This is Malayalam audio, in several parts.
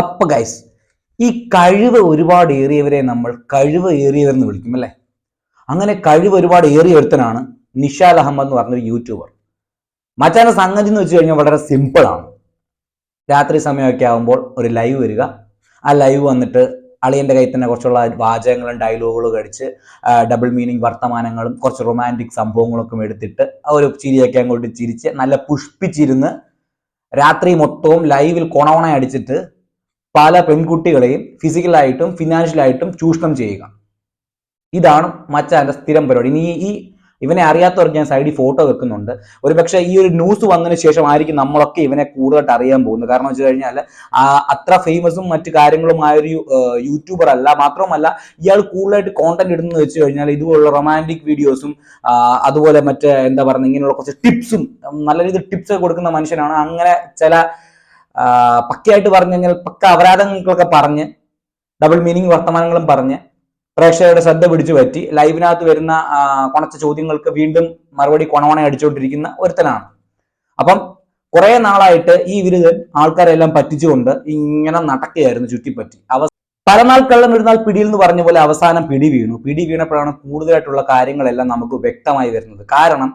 അപ്പൊ ഗൈസ് ഈ കഴിവ് ഒരുപാട് ഏറിയവരെ നമ്മൾ കഴിവ് ഏറിയവരെന്ന് വിളിക്കും അല്ലേ? അങ്ങനെ കഴിവ് ഒരുപാട് ഏറിയ ഒരുത്തനാണ് നിഷാൽ അഹമ്മദ് എന്ന് പറഞ്ഞൊരു യൂട്യൂബർ മച്ചാന്റെ സംഗതി എന്ന് വെച്ച് കഴിഞ്ഞാൽ വളരെ സിമ്പിളാണ് രാത്രി സമയമൊക്കെ ആകുമ്പോൾ ഒരു ലൈവ് വരിക. ആ ലൈവ് വന്നിട്ട് അളിയന്റെ കയ്യിൽ തന്നെ കുറച്ചുള്ള വാചകങ്ങളും ഡയലോഗുകളും കഴിച്ച് ഡബിൾ മീനിങ് വർത്തമാനങ്ങളും കുറച്ച് റൊമാന്റിക് സംഭവങ്ങളൊക്കെ എടുത്തിട്ട് ഒരു ചിരിയൊക്കെ അങ്ങോട്ട് ചിരിച്ച് നല്ല പുഷ്പിച്ചിരുന്ന് രാത്രി മൊത്തവും ലൈവിൽ കൊണവണ അടിച്ചിട്ട് പല പെൺകുട്ടികളെയും ഫിസിക്കലായിട്ടും ഫിനാൻഷ്യലായിട്ടും ചൂഷണം ചെയ്യുക. ഇതാണ് മച്ചാന്റെ സ്ഥിരം പരിപാടി. ഇനി ഈ ഇവനെ അറിയാത്തവർ ഞാൻ സൈഡിൽ ഫോട്ടോ വെക്കുന്നുണ്ട്. ഒരു പക്ഷേ ഈ ഒരു ന്യൂസ് വന്നതിന് ശേഷം ആയിരിക്കും നമ്മളൊക്കെ ഇവനെ കൂടുതലായിട്ട് അറിയാൻ പോകുന്നത്. കാരണം വെച്ച് കഴിഞ്ഞാൽ അത്ര ഫേമസും മറ്റു കാര്യങ്ങളുമായ ഒരു യൂട്യൂബർ അല്ല. മാത്രമല്ല ഇയാൾ കൂടുതലായിട്ട് കോണ്ടന്റ് ഇടുന്നത് വെച്ച് കഴിഞ്ഞാൽ ഇതുപോലുള്ള റൊമാന്റിക് വീഡിയോസും അതുപോലെ മറ്റേ എന്താ പറയുക ഇങ്ങനെയുള്ള കുറച്ച് ടിപ്സും നല്ല രീതിയിൽ ടിപ്സ് കൊടുക്കുന്ന മനുഷ്യനാണ്. അങ്ങനെ ചില പക്കയായിട്ട് പറഞ്ഞു കഴിഞ്ഞാൽ പക്ക അപരാധങ്ങൾക്കൊക്കെ പറഞ്ഞ് ഡബിൾ മീനിങ് വർത്തമാനങ്ങളും പറഞ്ഞ് പ്രേക്ഷകരുടെ ശ്രദ്ധ പിടിച്ചു പറ്റി ലൈവിനകത്ത് വരുന്ന കൊണച്ച ചോദ്യങ്ങൾക്ക് വീണ്ടും മറുപടി കൊണവണ അടിച്ചുകൊണ്ടിരിക്കുന്ന ഒരുത്തനാണ്. അപ്പം കുറെ നാളായിട്ട് ഈ വിരുദ്ധൻ ആൾക്കാരെല്ലാം പറ്റിച്ചുകൊണ്ട് ഇങ്ങനെ നടക്കുകയായിരുന്നു ചുറ്റിപ്പറ്റി. അവ പരനാൾ കള്ളം ഇരുന്നാൽ പിടിയിൽ എന്ന് പറഞ്ഞ പോലെ അവസാനം പിടി വീണു. പിടി വീണപ്പോഴാണ് കൂടുതലായിട്ടുള്ള കാര്യങ്ങളെല്ലാം നമുക്ക് വ്യക്തമായി വരുന്നത്. കാരണം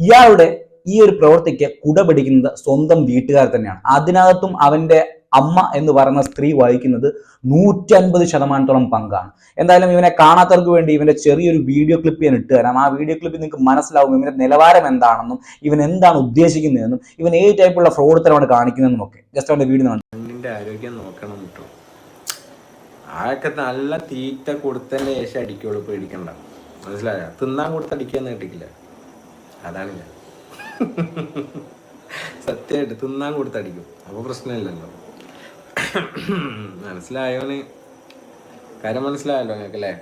ഇയാളുടെ ഈ ഒരു പ്രവൃത്തിക്ക് കുട പിടിക്കുന്നത് സ്വന്തം വീട്ടുകാർ തന്നെയാണ്. അതിനകത്തും അവന്റെ അമ്മ എന്ന് പറയുന്ന സ്ത്രീ വഹിക്കുന്നത് നൂറ്റി അൻപത് ശതമാനത്തോളം പങ്കാണ്. എന്തായാലും ഇവനെ കാണാത്തവർക്ക് വേണ്ടി ഇവന്റെ ചെറിയൊരു വീഡിയോ ക്ലിപ്പ് ഞാൻ ഇട്ട് തരാം. ആ വീഡിയോ ക്ലിപ്പിൽ നിങ്ങൾക്ക് മനസ്സിലാവും ഇവന്റെ നിലവാരം എന്താണെന്നും ഇവൻ എന്താണ് ഉദ്ദേശിക്കുന്നതെന്നും ഇവൻ ഏത് ടൈപ്പുള്ള ഫ്രോഡ് തരമാണ് കാണിക്കുന്നതെന്നും ഒക്കെ. ജസ്റ്റ് അവന്റെ വീട് ആരോഗ്യം നോക്കണം കേട്ടോ നല്ല തീറ്റ കൊടുത്തതിന്റെ ശേഷം അടിക്കുള്ളൂ പേടിക്കണ്ട. മനസ്സിലായ? തിന്നാൻ കൊടുത്ത് അടിക്കാന്ന് കേട്ടിട്ടില്ല. അതാണ് ഞാൻ. സത്യമായിട്ട് തിന്നാൻ കൊടുത്തടിക്കും. അപ്പോൾ അപ്പൊ പ്രശ്നമില്ലല്ലോ. മനസ്സിലായോന്? കാര്യം മനസ്സിലായല്ലോ നിങ്ങൾക്ക് അല്ലേ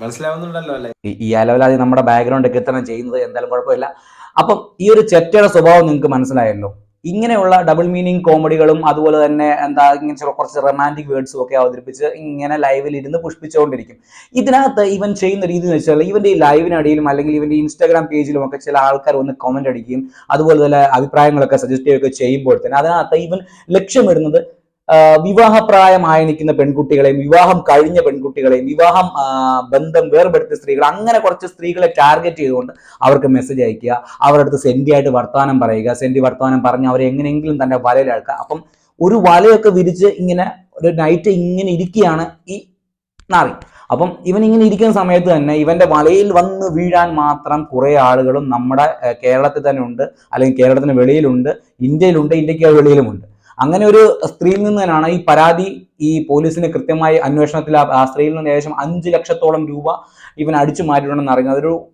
മനസ്സിലാവുന്നുണ്ടല്ലോ അല്ലേ? ഈ- അലവലാതി നമ്മുടെ ബാക്ക്ഗ്രൗണ്ട് എത്തണം ചെയ്യുന്നത് എന്തായാലും കുഴപ്പമില്ല. അപ്പം ഈ ഒരു ചെറ്റയുടെ സ്വഭാവം നിങ്ങൾക്ക് മനസ്സിലായല്ലോ. ഇങ്ങനെയുള്ള ഡബിൾ മീനിങ് കോമഡികളും അതുപോലെ തന്നെ എന്താ ഇങ്ങനെ കുറച്ച് റൊമാന്റിക് വേർഡ്സും ഒക്കെ അവതരിപ്പിച്ച് ഇങ്ങനെ ലൈവിൽ ഇരുന്ന് പുഷ്പിച്ചുകൊണ്ടിരിക്കും. ഇതിനകത്ത് ഇവൻ ചെയ്യുന്ന രീതി എന്ന് വെച്ചാൽ ഇവന്റെ ഈ ലൈവിനടിയിലും അല്ലെങ്കിൽ ഇവന്റെ ഇൻസ്റ്റാഗ്രാം പേജിലും ഒക്കെ ചില ആൾക്കാർ വന്ന് കമന്റ് അടിക്കുകയും അതുപോലെ തന്നെ അഭിപ്രായങ്ങളൊക്കെ സജസ്റ്റ് ചെയ്യുകയൊക്കെ ചെയ്യുമ്പോൾ തന്നെ അതിനകത്ത് ഇവൻ ലക്ഷ്യമിടുന്നത് വിവാഹപ്രായമായി നിൽക്കുന്ന പെൺകുട്ടികളെയും വിവാഹം കഴിഞ്ഞ പെൺകുട്ടികളെയും വിവാഹം ബന്ധം വേർപെടുത്തിയ സ്ത്രീകൾ അങ്ങനെ കുറച്ച് സ്ത്രീകളെ ടാർഗറ്റ് ചെയ്തുകൊണ്ട് അവർക്ക് മെസ്സേജ് അയക്കുക അവരുടെ അടുത്ത് സെൻഡിയായിട്ട് വർത്തമാനം പറയുക സെൻഡി വർത്തമാനം പറഞ്ഞ് അവരെ എങ്ങനെയെങ്കിലും തന്റെ വലയിലാക്കുക അപ്പം ഒരു വലയൊക്കെ വിരിച്ച് ഇങ്ങനെ ഒരു നൈറ്റ് ഇങ്ങനെ ഇരിക്കുകയാണ് ഈ നാറി. അപ്പം ഇവൻ ഇങ്ങനെ ഇരിക്കുന്ന സമയത്ത് തന്നെ ഇവന്റെ വലയിൽ വന്ന് വീഴാൻ മാത്രം കുറെ ആളുകളും നമ്മുടെ കേരളത്തിൽ തന്നെ ഉണ്ട് അല്ലെങ്കിൽ കേരളത്തിന് വെളിയിലുണ്ട് ഇന്ത്യയിലുണ്ട് ഇന്ത്യയ്ക്ക് വെളിയിലുമുണ്ട്. അങ്ങനെ ഒരു സ്ത്രീയിൽ നിന്ന് തന്നെയാണ് ഈ പരാതി ഈ പോലീസിന് കൃത്യമായി അന്വേഷണത്തിൽ ആ- സ്ത്രീയിൽ നിന്ന് ഏകദേശം അഞ്ച് ലക്ഷത്തോളം രൂപ ഇവൻ അടിച്ചു മാറ്റിയിട്ടുണ്ടെന്ന് അറിയുന്നത് അതൊരു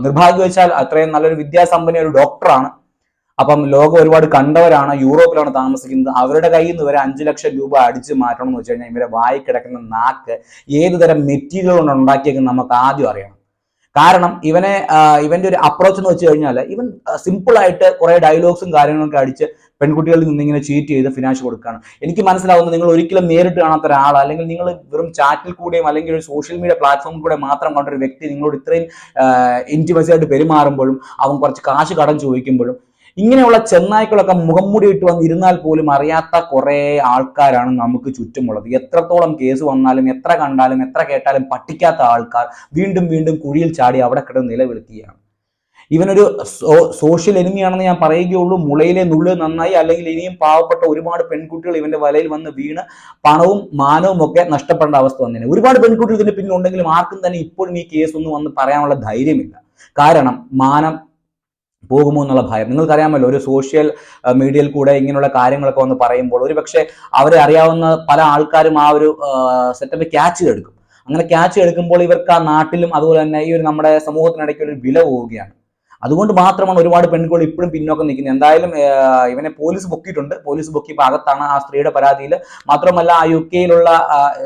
നിർഭാഗ്യവശാൽ അത്രയും നല്ലൊരു വിദ്യാസമ്പന്ന ഒരു ഡോക്ടറാണ്. അപ്പം ലോകം ഒരുപാട് കണ്ടവരാണ് യൂറോപ്പിലാണ് താമസിക്കുന്നത്. അവരുടെ കയ്യിൽ നിന്ന് വരെ അഞ്ച് ലക്ഷം രൂപ അടിച്ച് മാറ്റണം എന്ന് വെച്ച് കഴിഞ്ഞാൽ ഇവരെ വായി കിടക്കുന്ന നാക്ക് ഏത് തരം മെറ്റീരിയൽ കൊണ്ട് ഉണ്ടാക്കിയെന്ന് നമുക്ക് ആദ്യം അറിയണം. കാരണം ഇവനെ ഇവന്റെ ഒരു അപ്രോച്ച് എന്ന് വെച്ച് കഴിഞ്ഞാൽ ഇവൻ സിമ്പിൾ ആയിട്ട് കുറെ ഡയലോഗ്സും കാര്യങ്ങളൊക്കെ അടിച്ച് പെൺകുട്ടികളിൽ നിന്ന് ഇങ്ങനെ ചീറ്റ് ചെയ്ത് ഫിനാൻസ് കൊടുക്കുകയാണ്. എനിക്ക് മനസ്സിലാവുന്നത് നിങ്ങൾ ഒരിക്കലും നേരിട്ട് കാണാത്ത ഒരാൾ അല്ലെങ്കിൽ നിങ്ങൾ വെറും ചാറ്റിൽ കൂടെയും അല്ലെങ്കിൽ ഒരു സോഷ്യൽ മീഡിയ പ്ലാറ്റ്ഫോമിൽ കൂടെ മാത്രം കണ്ട ഒരു വ്യക്തി നിങ്ങളോട് ഇത്രയും ഇന്റിമസി ആയിട്ട് പെരുമാറുമ്പോഴും അവൻ കുറച്ച് കാശ് കടം ചോദിക്കുമ്പോഴും ഇങ്ങനെയുള്ള ചെന്നായ്ക്കളൊക്കെ മുഖം മുടിയിട്ട് വന്നിരുന്നാൽ പോലും അറിയാത്ത കുറെ ആൾക്കാരാണ് നമുക്ക് ചുറ്റുമുള്ളത്. എത്രത്തോളം കേസ് വന്നാലും എത്ര കണ്ടാലും എത്ര കേട്ടാലും പഠിക്കാത്ത ആൾക്കാർ വീണ്ടും വീണ്ടും കുഴിയിൽ ചാടി അവിടെ കിടന്ന് നിലവിളിക്കുകയാണ്. ഇവനൊരു സോഷ്യൽ എനിമിയാണെന്ന് ഞാൻ പറയുകയുള്ളൂ. മുളയിലെ നുള്ളു നന്നായി അല്ലെങ്കിൽ ഇനിയും പാവപ്പെട്ട ഒരുപാട് പെൺകുട്ടികൾ ഇവന്റെ വലയിൽ വന്ന് വീണ് പണവും മാനവും ഒക്കെ നഷ്ടപ്പെടേണ്ട അവസ്ഥ വന്നേനെ ഒരുപാട് പെൺകുട്ടികൾ ഇതിന്റെ പിന്നിലുണ്ടെങ്കിലും ആർക്കും തന്നെ ഇപ്പോഴും ഈ കേസ് ഒന്നും വന്ന് പറയാനുള്ള ധൈര്യമില്ല. കാരണം മാനം പോകുമോ എന്നുള്ള ഭയം. നിങ്ങൾക്കറിയാമല്ലോ ഒരു സോഷ്യൽ മീഡിയയിൽ കൂടെ ഇങ്ങനെയുള്ള കാര്യങ്ങളൊക്കെ വന്ന് പറയുമ്പോൾ ഒരു പക്ഷേ അവരെ അറിയാവുന്ന പല ആൾക്കാരും ആ ഒരു സെറ്റപ്പ് ക്യാച്ച് എടുക്കും അങ്ങനെ ക്യാച്ച് എടുക്കുമ്പോൾ ഇവർക്ക് ആ നാട്ടിലും അതുപോലെ തന്നെ ഈ ഒരു നമ്മുടെ സമൂഹത്തിനിടയ്ക്ക് ഒരു വില പോവുകയാണ്. അതുകൊണ്ട് മാത്രമാണ് ഒരുപാട് പെൺകുട്ടികൾ ഇപ്പോഴും പിന്നോക്കം നിൽക്കുന്നത്. എന്തായാലും ഇവനെ പോലീസ് പൊക്കിയിട്ടുണ്ട് പോലീസ് പൊക്കിയപ്പോൾ അകത്താണ് ആ സ്ത്രീയുടെ പരാതിയിൽ. മാത്രമല്ല ആ യു കെയിലുള്ള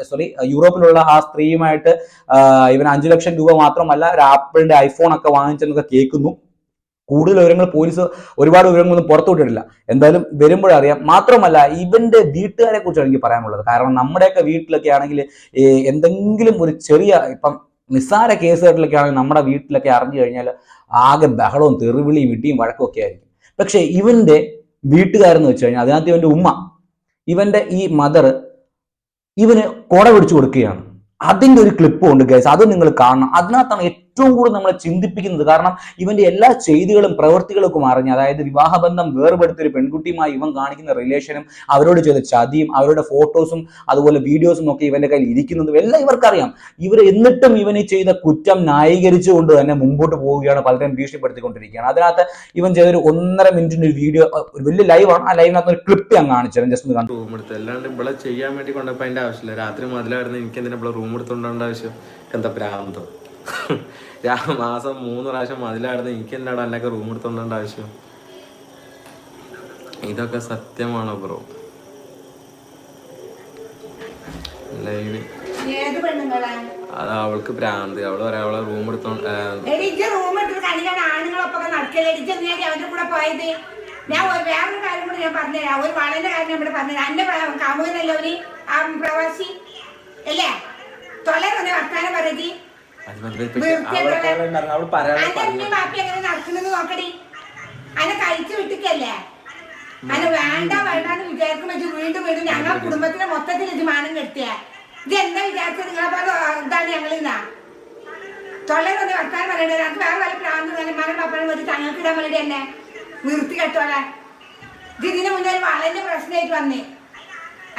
സോറി യൂറോപ്പിലുള്ള ആ സ്ത്രീയുമായിട്ട് ഇവൻ അഞ്ചു ലക്ഷം രൂപ മാത്രമല്ല ഒരു ആപ്പിളിന്റെ ഐഫോൺ ഒക്കെ വാങ്ങിച്ചെന്നൊക്കെ കേൾക്കുന്നു. കൂടുതൽ വിവരങ്ങൾ പോലീസ് ഒരുപാട് വിവരങ്ങളൊന്നും പുറത്തുവിട്ടിട്ടില്ല എന്തായാലും വരുമ്പോഴറിയാം മാത്രമല്ല ഇവന്റെ വീട്ടുകാരെ കുറിച്ചാണ് എനിക്ക് പറയാനുള്ളത്. കാരണം നമ്മുടെയൊക്കെ വീട്ടിലൊക്കെ ആണെങ്കിൽ എന്തെങ്കിലും ഒരു ചെറിയ ഇപ്പം നിസ്സാര കേസുകളിലൊക്കെ ആണെങ്കിൽ നമ്മുടെ വീട്ടിലൊക്കെ അറിഞ്ഞു കഴിഞ്ഞാൽ ആകെ ബഹളവും തെറിവിളിയും ഇടിയും വഴക്കും ഒക്കെ ആയിരിക്കും. പക്ഷെ ഇവന്റെ വീട്ടുകാരെന്ന് വെച്ച് കഴിഞ്ഞാൽ അതിനകത്ത് ഇവന്റെ ഉമ്മ ഇവന്റെ ഈ മദർ ഇവന് കൊട പിടിച്ചു കൊടുക്കുകയാണ്. അതിന്റെ ഒരു ക്ലിപ്പ് ഉണ്ട് ഗൈസ് അത് നിങ്ങൾ കാണണം. അതിനകത്താണ് ഏറ്റവും കൂടുതൽ നമ്മളെ ചിന്തിപ്പിക്കുന്നത്. കാരണം ഇവന്റെ എല്ലാ ചെയ്തികളും പ്രവൃത്തികളൊക്കെ അറിഞ്ഞ് അതായത് വിവാഹബന്ധം വേർപെടുത്തൊരു ഒരു പെൺകുട്ടിയുമായി ഇവൻ കാണിക്കുന്ന റിലേഷനും അവരോട് ചെയ്ത ചതിയും അവരുടെ ഫോട്ടോസും അതുപോലെ വീഡിയോസും ഒക്കെ ഇവന്റെ കയ്യിൽ ഇരിക്കുന്നതും എല്ലാം ഇവർക്കറിയാം. ഇവർ എന്നിട്ടും ഇവന് ചെയ്ത കുറ്റം ന്യായീകരിച്ചുകൊണ്ട് തന്നെ മുമ്പോട്ട് പോവുകയാണ് പലരും ഭീഷണിപ്പെടുത്തിക്കൊണ്ടിരിക്കുകയാണ്. അതിനകത്ത് ഇവൻ ചെയ്തൊരു ഒന്നര മിനിറ്റിന്റെ ഒരു വീഡിയോ ഒരു വലിയ ലൈവാണ് ആ ലൈവിനകത്ത് ഒരു ക്ലിപ്പ് ഞാൻ കാണിച്ചു. ജസ്റ്റ് ഒന്ന് റൂം എടുത്ത്. അല്ലാണ്ട് ഇവിടെ ചെയ്യാൻ വേണ്ടി കൊണ്ടപ്പോ അതിന്റെ ആവശ്യമില്ല. രാത്രി മുതലായിരുന്നു എനിക്ക് എന്തിനാ റൂം എടുത്തോണ്ടേണ്ട ആവശ്യം? എന്താ ഭ്രാന്തോ? മാസം മൂന്ന് പ്രാവശ്യം മതിലായിരുന്നു. എനിക്ക് എന്താണ് അല്ലൊക്കെ റൂം എടുത്തോണ്ടേണ്ട ആവശ്യം? ഇതൊക്കെ സത്യമാണ് ബ്രോ ലൈവ് അത് അവൾക്ക് ഭ്രാന്ത്. അവൾ പറയാ റൂം എടുത്തോണ്ട് റൂം എടുത്ത് ആണുങ്ങളൊപ്പം കൂടെ പോയത്? ഞാൻ വേറൊരു കാര്യം കൂടി ഞാൻ പറഞ്ഞുതരാം. ഒരു വളന്റെ കാര്യം ഞാൻ ഇവിടെ പറഞ്ഞുതരാം. എന്റെ കാമുകനല്ലോ ഒരു ആ പ്രവാസി? അല്ലേ? തൊള്ളേറൊന്ന് വർത്താനം പറയടി അത് മതി, മതി, മതി. അവളെ അവൾ പറയാതെ അന്റെ ഉമ്മയും ബാപ്പി എങ്ങനെ നടക്കണെന്ന് നോക്കടി. അനെ കഴിച്ചു വിട്ടിക്കല്ലേ? അനെ വേണ്ട വേണ്ടാന്ന് വിചാരിക്കും വെച്ച് വീണ്ടും വീണ്ടും ഞങ്ങളെ കുടുംബത്തിന്റെ മൊത്തത്തിൽ ഇത് മാനം കെട്ടിയ. ഇത് എന്താ വിചാരിച്ചത്? നിങ്ങളെ പോലെ ഇതാണ് ഞങ്ങളിന്നാ. തൊള്ളേറൊന്ന് വർത്താനം പറയണ്ടേ? നമുക്ക് വേറെ വല്ല പ്രാന്ത് മനം പപ്പനും വെച്ച് തങ്ങൾക്ക് ഇടാൻ വേണ്ടി തന്നെ നിർത്തി കെട്ടോളെ ഇത് ഇതിന് മുന്നേ വളരെ പ്രശ്നമായിട്ട് വന്നേ.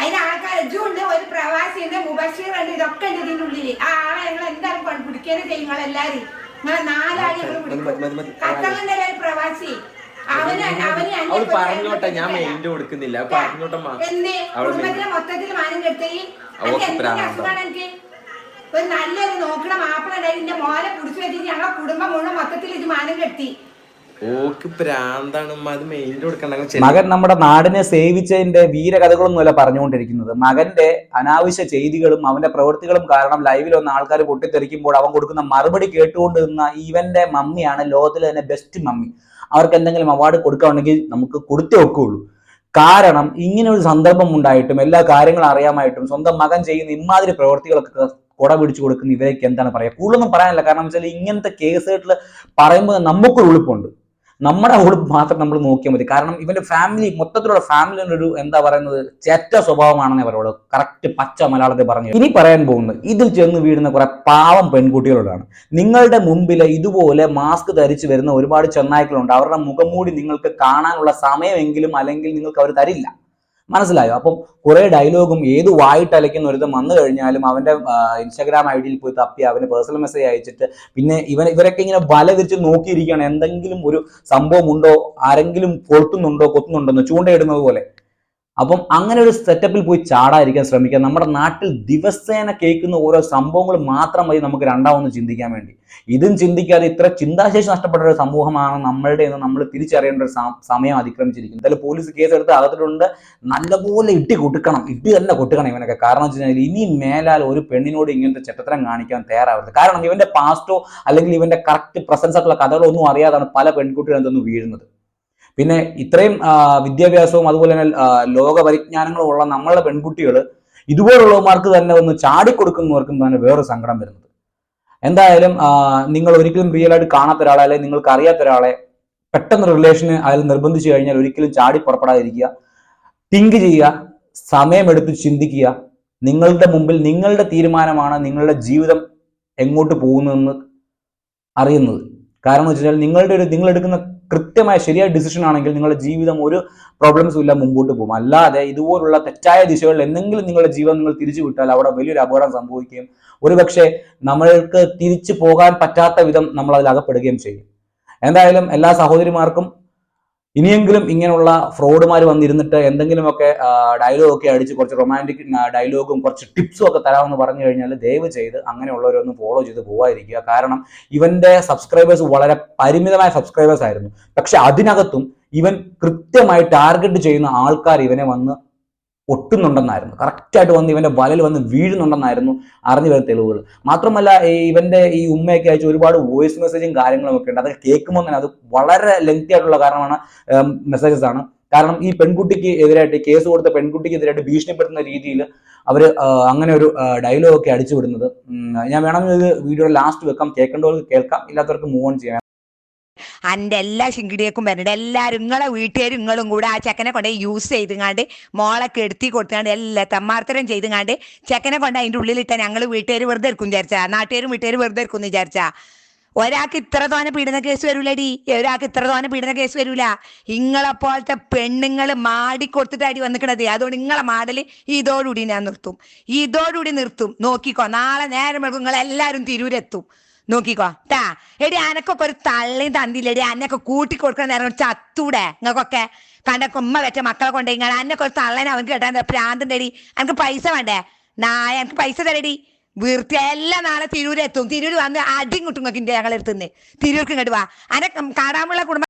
അതിന് ആൾക്കാർ ഉണ്ട് ഒരു പ്രവാസിന്റെ മുബഷീർ ഉണ്ട് ഇതൊക്കെ ഉണ്ട് ഇതിന്റെ ഉള്ളിൽ. ആ ആളെ ഞങ്ങൾ എന്തായാലും പിടിക്കാനും ചെയ്യും നിങ്ങളെല്ലാരും നിങ്ങളെ നാലാളെ ഞങ്ങൾ. ഖത്തറിന്റെ ഒരു പ്രവാസി. അവൾ പറഞ്ഞോട്ടെ ഞാൻ മൈൻഡ് കൊടുക്കുന്നില്ല. പറഞ്ഞോട്ടെ കുടുംബത്തിലെ മൊത്തത്തിൽ മാനം കെട്ടി എനിക്ക് ഒരു നല്ലൊരു നോക്കണ മാപ്പിള ഉണ്ടായി എന്റെ മോനെ പിടിച്ചു വെച്ചിട്ട് ഞങ്ങളെ കുടുംബം മുഴുവൻ മൊത്തത്തിൽ ഇത് മാനം കെട്ടി ഓക്ക് പ്രാന്താണ്. അത് മെയിലിൽ കൊടുക്കണ്ട. മകൻ നമ്മുടെ നാടിനെ സേവിച്ചതിന്റെ വീരകഥകളൊന്നുമല്ല പറഞ്ഞുകൊണ്ടിരിക്കുന്നത് മകന്റെ അനാവശ്യ ചെയ്തികളും അവന്റെ പ്രവൃത്തികളും കാരണം ലൈവിൽ വന്ന ആൾക്കാർ പൊട്ടിത്തെറിക്കുമ്പോൾ അവൻ കൊടുക്കുന്ന മറുപടി കേട്ടുകൊണ്ട് നിന്ന ഇവന്റെ മമ്മിയാണ് ലോകത്തിലെ തന്നെ ബെസ്റ്റ് മമ്മി. അവർക്ക് എന്തെങ്കിലും അവാർഡ് കൊടുക്കുകയാണെങ്കിൽ നമുക്ക് കൊടുത്തേ ഒക്കുള്ളൂ കാരണം ഇങ്ങനെ ഒരു സന്ദർഭം ഉണ്ടായിട്ടും എല്ലാ കാര്യങ്ങളും അറിയാമായിട്ടും സ്വന്തം മകൻ ചെയ്യുന്ന ഇമാതിരി പ്രവൃത്തികളൊക്കെ കുട പിടിച്ചു കൊടുക്കുന്ന ഇവരേക്ക് എന്താണ് പറയുക? കൂടുതലൊന്നും പറയാനില്ല. കാരണം വെച്ചാൽ ഇങ്ങനത്തെ കേസുകളിൽ പറയുമ്പോൾ നമുക്കൊരു ഉളുപ്പുണ്ട്. നമ്മുടെ അവളും മാത്രം നമ്മൾ നോക്കിയാൽ മതി. കാരണം ഇവന്റെ ഫാമിലി മൊത്തത്തിലുള്ള ഫാമിലിന്റെ ഒരു എന്താ പറയുന്നത് ചേറ്റ സ്വഭാവമാണെന്നേ പറയുള്ളൂ. കറക്റ്റ് പച്ച മലയാളത്തിൽ പറഞ്ഞു ഇനി പറയാൻ പോകുന്നത് ഇതിൽ ചെന്ന് വീഴുന്ന കുറെ പാവം പെൺകുട്ടികളോടാണ് നിങ്ങളുടെ മുമ്പിൽ ഇതുപോലെ മാസ്ക് ധരിച്ച് വരുന്ന ഒരുപാട് ചെന്നായ്ക്കളുണ്ട്. അവരുടെ മുഖംമൂടി നിങ്ങൾക്ക് കാണാനുള്ള സമയമെങ്കിലും അല്ലെങ്കിൽ നിങ്ങൾക്ക് അവർ തരില്ല. മനസ്സിലായോ? അപ്പം കുറെ ഡയലോഗും ഏത് വായിട്ടലയ്ക്കുന്ന ഒരുത്തം വന്നു കഴിഞ്ഞാലും അവന്റെ ഇൻസ്റ്റാഗ്രാം ഐ ഡിയിൽ പോയി തപ്പി അവന് പേഴ്സണൽ മെസ്സേജ് അയച്ചിട്ട് പിന്നെ ഇവൻ ഇവരൊക്കെ ഇങ്ങനെ വല തിരിച്ച് നോക്കിയിരിക്കുകയാണ്. എന്തെങ്കിലും ഒരു സംഭവം ഉണ്ടോ? ആരെങ്കിലും കൊളുത്തുന്നുണ്ടോ കൊത്തുന്നുണ്ടോ? ചൂണ്ടയിടുന്നത് പോലെ. അപ്പം അങ്ങനെ ഒരു സെറ്റപ്പിൽ പോയി ചാടാതിരിക്കാൻ ശ്രമിക്കുക. നമ്മുടെ നാട്ടിൽ ദിവസേന കേൾക്കുന്ന ഓരോ സംഭവങ്ങൾ മാത്രം മതി നമുക്ക് രണ്ടാമൊന്ന് ചിന്തിക്കാൻ വേണ്ടി. ഇതും ചിന്തിക്കാതെ ഇത്ര ചിന്താശേഷി നഷ്ടപ്പെട്ട ഒരു സമൂഹമാണ് നമ്മളുടെ എന്ന് നമ്മൾ തിരിച്ചറിയേണ്ട ഒരു സമയം അതിക്രമിച്ചിരിക്കുന്നത് എന്തായാലും പോലീസ് കേസ് എടുത്ത് അകത്തിട്ടുണ്ട്. നല്ലപോലെ ഇട്ടി കൊടുക്കണം ഇട്ടി തന്നെ കൊട്ടുക്കണം ഇവനൊക്കെ. കാരണം വെച്ച് കഴിഞ്ഞാൽ ഇനി മേലാൽ ഒരു പെണ്ണിനോട് ഇങ്ങനത്തെ ചെറ്റത്തരം കാണിക്കാൻ തയ്യാറാവരുത്. കാരണം ഇവന്റെ പാസ്റ്റോ അല്ലെങ്കിൽ ഇവന്റെ കറക്റ്റ് പ്രസൻസ് ആയിട്ടുള്ള കഥകളൊന്നും അറിയാതാണ് പല പെൺകുട്ടികളും എന്തൊന്നും വീഴുന്നത്. പിന്നെ ഇത്രയും വിദ്യാഭ്യാസവും അതുപോലെ തന്നെ ലോക പരിജ്ഞാനങ്ങളും ഉള്ള നമ്മളുടെ പെൺകുട്ടികൾ ഇതുപോലുള്ളവന്മാർക്ക് തന്നെ ഒന്ന് ചാടിക്കൊടുക്കുന്നവർക്കും തന്നെ വേറെ സങ്കടം വരുന്നത്. എന്തായാലും നിങ്ങൾ ഒരിക്കലും റിയൽ ആയിട്ട് കാണാത്ത ഒരാളെ അല്ലെങ്കിൽ നിങ്ങൾക്ക് അറിയാത്ത ഒരാളെ പെട്ടെന്ന് റിലേഷന് അതിൽ നിർബന്ധിച്ചു കഴിഞ്ഞാൽ ഒരിക്കലും ചാടി പുറപ്പെടാതിരിക്കുക. തിങ്ക് ചെയ്യുക സമയമെടുത്ത് ചിന്തിക്കുക. നിങ്ങളുടെ മുമ്പിൽ നിങ്ങളുടെ തീരുമാനമാണ് നിങ്ങളുടെ ജീവിതം എങ്ങോട്ട് പോകുന്നതെന്ന് അറിയുന്നത്. കാരണം എന്ന് വെച്ചാൽ നിങ്ങളുടെ ഒരു നിങ്ങൾ എടുക്കുന്ന കൃത്യമായ ശരിയായ ഡിസിഷൻ ആണെങ്കിൽ നിങ്ങളുടെ ജീവിതം ഒരു പ്രോബ്ലംസും ഇല്ല മുമ്പോട്ട് പോകും. അല്ലാതെ ഇതുപോലുള്ള തെറ്റായ ദിശകളിൽ എന്തെങ്കിലും നിങ്ങളുടെ ജീവിതം നിങ്ങൾ തിരിച്ചു വിട്ടാൽ അവിടെ വലിയൊരു അപകടം സംഭവിക്കുകയും ഒരുപക്ഷെ നമ്മൾക്ക് തിരിച്ചു പോകാൻ പറ്റാത്ത വിധം നമ്മൾ അതിൽ അകപ്പെടുകയും ചെയ്യും. എന്തായാലും എല്ലാ സഹോദരിമാർക്കും ഇനിയെങ്കിലും ഇങ്ങനെയുള്ള ഫ്രോഡുമാർ വന്നിരുന്നിട്ട് എന്തെങ്കിലുമൊക്കെ ഡയലോഗ് ഒക്കെ അടിച്ച് കുറച്ച് റൊമാന്റിക് ഡയലോഗും കുറച്ച് ടിപ്സും ഒക്കെ തരാമെന്ന് പറഞ്ഞു കഴിഞ്ഞാൽ ദയവ് ചെയ്ത് അങ്ങനെയുള്ളവരൊന്ന് ഫോളോ ചെയ്ത് പോകാതിരിക്കുക കാരണം ഇവന്റെ സബ്സ്ക്രൈബേഴ്സ് വളരെ പരിമിതമായ സബ്സ്ക്രൈബേഴ്സ് ആയിരുന്നു. പക്ഷെ അതിനകത്തും ഇവൻ കൃത്യമായി ടാർഗറ്റ് ചെയ്യുന്ന ആൾക്കാർ ഇവനെ വന്ന് ഒട്ടുന്നുണ്ടെന്നായിരുന്നു. കറക്റ്റായിട്ട് വന്ന് ഇവന്റെ വലയിൽ വന്ന് വീഴുന്നുണ്ടെന്നായിരുന്നു അറിഞ്ഞു വരുന്ന തെളിവുകൾ. മാത്രമല്ല ഇവന്റെ ഈ ഉമ്മയൊക്കെ അയച്ച ഒരുപാട് വോയിസ് മെസ്സേജും കാര്യങ്ങളും ഒക്കെ ഉണ്ട്. അതൊക്കെ കേൾക്കുമ്പോൾ തന്നെ അത് വളരെ ലെങ്തി ആയിട്ടുള്ള കാരണമാണ് മെസ്സേജസ് ആണ്. കാരണം ഈ പെൺകുട്ടിക്ക് എതിരായിട്ട് കേസ് കൊടുത്ത പെൺകുട്ടിക്ക് എതിരായിട്ട് ഭീഷണിപ്പെടുത്തുന്ന രീതിയിൽ അവർ അങ്ങനെ ഒരു ഡയലോഗ് ഒക്കെ അടിച്ചു വിടുന്നത്. ഞാൻ വേണമെങ്കിൽ ഇത് വീഡിയോയുടെ ലാസ്റ്റ് വെക്കാം. കേൾക്കേണ്ടവർക്ക് കേൾക്കാം. ഇല്ലാത്തവർക്ക് മൂവ് ഓൺ ചെയ്യാം. അന്റെ എല്ലാ ശിങ്കിടിയേക്കും വരണ്ട. എല്ലാരും ഇങ്ങളെ വീട്ടുകാരും ഇങ്ങളും കൂടെ ആ ചെക്കനെ കൊണ്ട് യൂസ് ചെയ്തുങ്ങാണ്ട് മോളെ കെടുത്തി കൊടുത്തുകൊണ്ട് എല്ലാ തമ്മാർത്തരം ചെയ്തുങ്ങാണ്ട് ചെക്കനെ കൊണ്ട് അതിന്റെ ഉള്ളിലിട്ട ഞങ്ങൾ വീട്ടുകാർ വെറുതെ എടുക്കും വിചാരിച്ചാ. നാട്ടുകാരും വീട്ടുകാർ വെറുതെ എടുക്കും എന്ന് വിചാരിച്ചാ. ഒരാൾക്ക് ഇത്ര തോനെ പീഡന കേസ് വരൂലടി. ഒരാൾക്ക് ഇത്ര തോനെ പീഡന കേസ് വരൂല. ഇങ്ങളെ പോലത്തെ പെണ്ണുങ്ങൾ മാടി കൊടുത്തിട്ട് അടി വന്നിക്കണത്. അതുകൊണ്ട് നിങ്ങളെ മാടൽ ഇതോടുകൂടി ഞാൻ നിർത്തും. ഇതോടുകൂടി നിർത്തും. നോക്കിക്കോ നാളെ നേരം വെളുക്കും നിങ്ങൾ എല്ലാവരും തിരൂരെത്തും. നോക്കിക്കോ. താ എടി അനക്കൊക്കെ ഒരു തള്ളിയും തന്നില്ലടി അന്നൊക്കെ കൂട്ടി കൊടുക്കുന്ന നേരം ചത്തൂടെ നിങ്ങൾക്കൊക്കെ. കണ്ടൊക്കെ ഉമ്മ വെച്ച മക്കളെ കൊണ്ട് ഇങ്ങനെ അന്നൊക്കെ ഒരു തള്ളനെ അവൻ കേട്ടാൻ തരി എനിക്ക് പൈസ വേണ്ടേ? നായ എനിക്ക് പൈസ തരടി. വീർത്തി എല്ലാം നാളെ തിരൂരെത്തും. തിരൂര് വന്ന് അടിയും കുട്ടുങ്ങക്കിന്റെ ഞങ്ങളെടുത്തുനിന്ന് തിരൂർക്ക് ഇങ്ങോട്ട് വാ. അനക്ക് കാടാമുള്ള കുടുംബം